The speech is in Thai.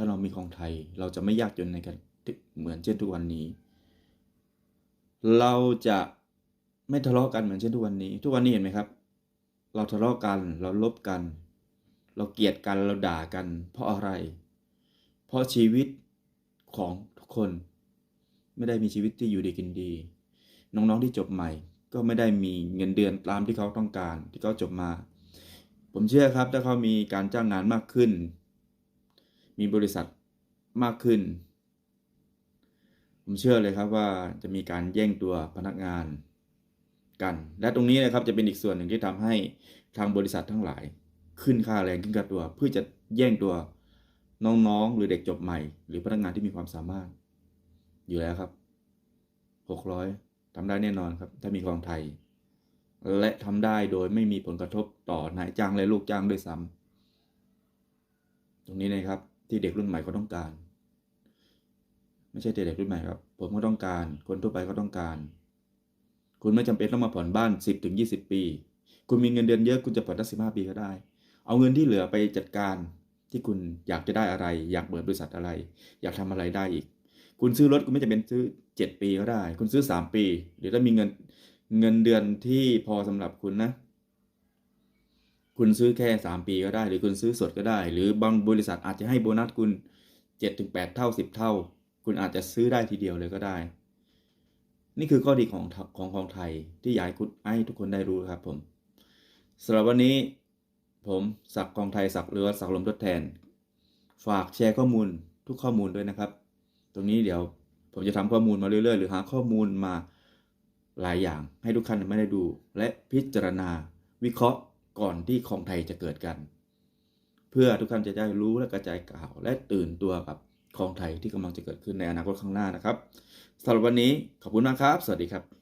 ถ้าเรามีของไทย เราจะไม่ยากจนในกันเหมือนเช่นทุกวันนี้ เราจะไม่ทะเลาะกันเหมือนเช่นทุกวันนี้ ทุกวันนี้เห็นไหมครับ เราทะเลาะกัน เราลบกัน เราเกลียดกัน เราด่ากัน เพราะอะไร เพราะชีวิตของทุกคน ไม่ได้มีชีวิตที่อยู่ดีกินดี น้องๆที่จบใหม่ ก็ไม่ได้มีเงินเดือนตามที่เขาต้องการ ที่เขาจบมา ผมเชื่อครับ ถ้าเขามีการจ้างงานมากขึ้น มีบริษัทมากขึ้น ผมเชื่อเลยครับว่าจะมีการแย่งตัวพนักงานกัน และตรงนี้นะครับจะเป็นอีกส่วนหนึ่งที่ทำให้ทางบริษัททั้งหลาย ขึ้นค่าแรงขึ้นค่าตัว เพื่อจะแย่งตัวน้องๆ หรือเด็กจบใหม่ หรือพนักงานที่มีความสามารถ อยู่แล้วครับหกร้อยทำได้แน่นอนครับ ถ้ามีกองไทย และทำได้โดยไม่มีผลกระทบต่อนายจ้างและลูกจ้างด้วยซ้ำตรงนี้นะครับ ที่เด็กรุ่นใหม่เขาต้องการ ไม่ใช่เด็กรุ่นใหม่ครับ ผมก็ต้องการ คนทั่วไปก็ต้องการ คุณไม่จำเป็นต้องมาผ่อนบ้าน 10ถึง20 ปี คุณมีเงินเดือนเยอะคุณจะผ่อนได้15ปีก็ได้ เอาเงินที่เหลือไปจัดการที่คุณอยากจะได้อะไร อยากเปิดบริษัทอะไร อยากทำอะไรได้อีก คุณซื้อรถคุณไม่จำเป็นซื้อ 7 ปีก็ได้ คุณซื้อ 3 ปี หรือถ้ามีเงินเงินเดือนที่พอสำหรับคุณนะ คุณซื้อแค่ 3 ปีก็ได้ หรือคุณซื้อสดก็ได้ หรือบางบริษัทอาจจะให้โบนัสคุณ 7-8 เท่า 10 เท่า คุณอาจจะซื้อได้ทีเดียวเลยก็ได้ นี่คือข้อดีของของของไทยที่อยากให้คุณให้ทุกคนได้รู้ครับผมสำหรับวันนี้ผมศักกองไทยศักดิ์หรือว่าศักลมทดแทน ฝากแชร์ข้อมูลทุกข้อมูลด้วยนะครับ ตรงนี้เดี๋ยวผมจะทำข้อมูลมาเรื่อยๆ หรือหาข้อมูลมาหลายอย่างให้ทุกท่านไม่ได้ดู และพิจารณาวิเคราะห์ ก่อนที่ของไทยจะเกิดกัน เพื่อทุกท่านจะได้รู้และกระจายข่าว และตื่นตัวกับของไทยที่กำลังจะเกิดขึ้นในอนาคตข้างหน้านะครับสำหรับวันนี้ขอบคุณมากครับ สวัสดีครับ